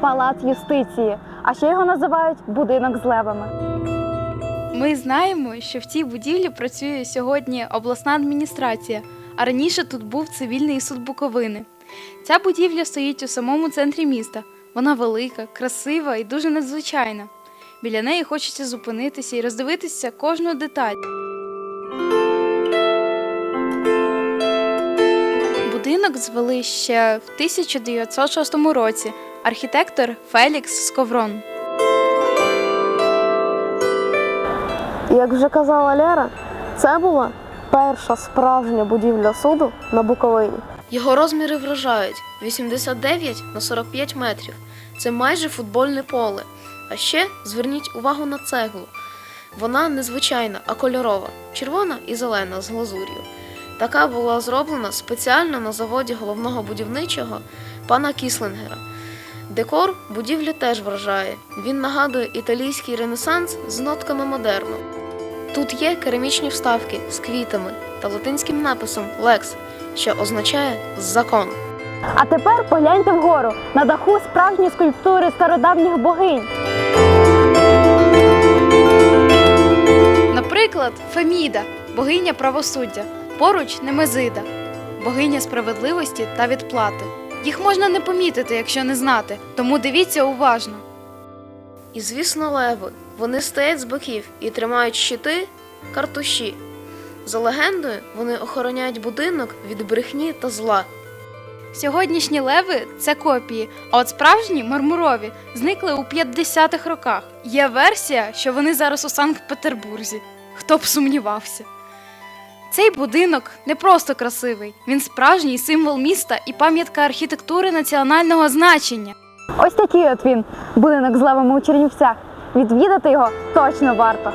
палац юстиції, а ще його називають будинок з левами. Ми знаємо, що в цій будівлі працює сьогодні обласна адміністрація, а раніше тут був цивільний суд Буковини. Ця будівля стоїть у самому центрі міста. Вона велика, красива і дуже надзвичайна. Біля неї хочеться зупинитися і роздивитися кожну деталь. Будинок звели ще в 1906 році. Архітектор Фелікс Сковрон. Як вже казала Лера, це була перша справжня будівля суду на Буковині. Його розміри вражають 89 на 45 метрів. Це майже футбольне поле. А ще зверніть увагу на цеглу. Вона не звичайна, а кольорова, червона і зелена з глазур'ю. Така була зроблена спеціально на заводі головного будівничого пана Кіслингера. Декор будівлі теж вражає. Він нагадує італійський ренесанс з нотками модерну. Тут є керамічні вставки з квітами та латинським написом Лекс, що означає закон. А тепер погляньте вгору на даху справжні скульптури стародавніх богинь. Наприклад, Феміда, богиня правосуддя, поруч Немезида, богиня справедливості та відплати. Їх можна не помітити, якщо не знати, тому дивіться уважно. І, звісно, леви. Вони стоять з боків і тримають щити, картуші. За легендою, вони охороняють будинок від брехні та зла. Сьогоднішні леви це копії, а от справжні мармурові зникли у 50-х роках. Є версія, що вони зараз у Санкт-Петербурзі. Хто б сумнівався. Цей будинок не просто красивий, він справжній символ міста і пам'ятка архітектури національного значення. Ось такий от він, будинок з левами у Чернівцях. Відвідати його точно варто.